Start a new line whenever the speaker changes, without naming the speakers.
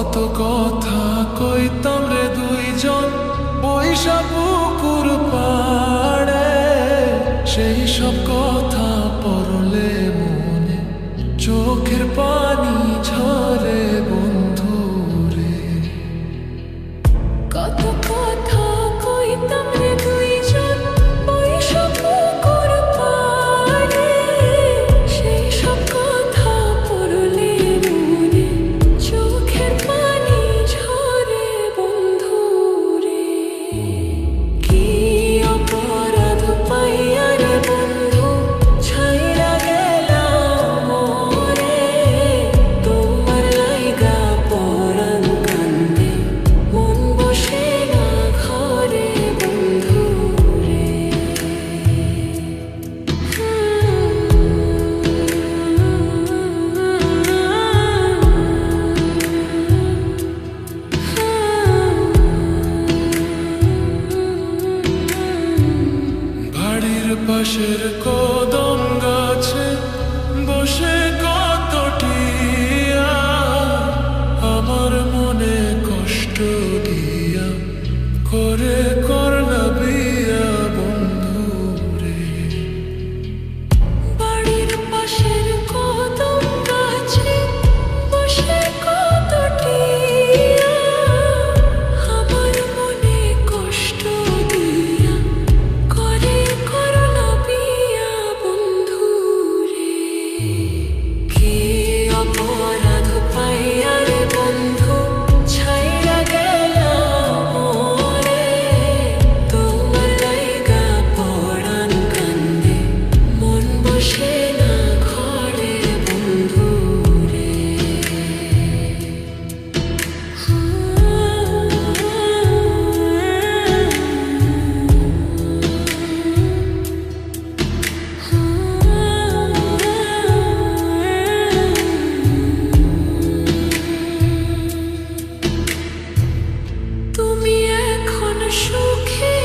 কত কথা কইতাম রে দুইজন, বৈশা পুকুর পাড়ে। সেই সব কথা পড়লে মনে চোখের পা should have called.
shocking.